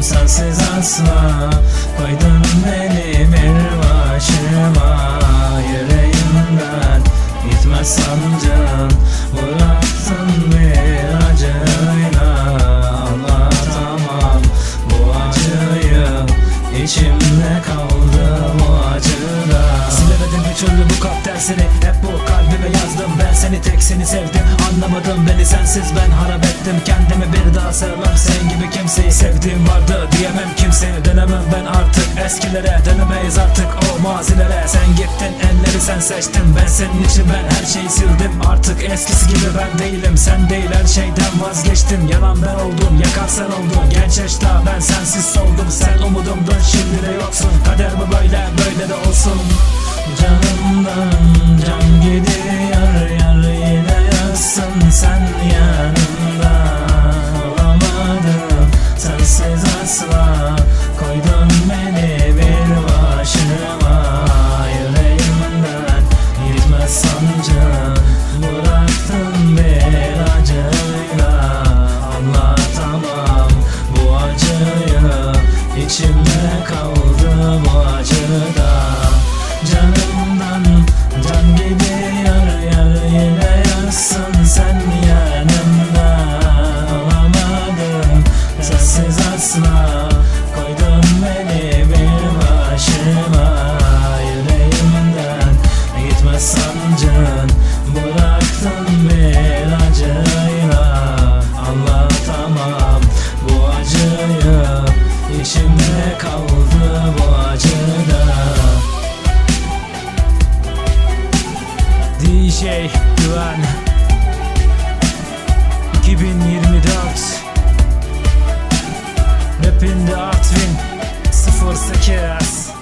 Yandım sensiz asla. Koydun beni bir başıma Yüreğimden gitmez sancın Bıraktın bir acıyla. Anlatamam bu acıyı. İçimde kaldı türlü bu kalp dersini Hep bu kalbime yazdım. Ben seni tek seni sevdim. Anlamadım beni sensiz ben harap ettim. Kendimi bir daha sevmem. Senin gibi kimseyi Sevdiğim vardı. Diyemem kimseye Dönemem ben artık. Eskilere Dönemeyiz artık. O mazilere Sen gittin elleri sen seçtin. Ben senin için ben her şeyi sildim. Artık eskisi gibi ben değilim. Sen değil her şeyden vazgeçtim. Yalan ben oldum yakar sen oldun. Genç yaşta ben sensiz soldum Sen umudumdun şimdi de yoksun. Kader bu böyle böyle de olsun Canımdan can gidiyor yar yine yazsın Sen yanımda. Olamadım Sensiz asla yazsın Sen yanımda? Olamadım Sensiz asla. Koydun beni bir başıma. Yüreğimden gitmez sancın. Bıraktın bir acıyla. Anlatamam bu acıyı. İçimde kaldı bu acıda. DJ Güven 2024 Rapinde Artvin. 08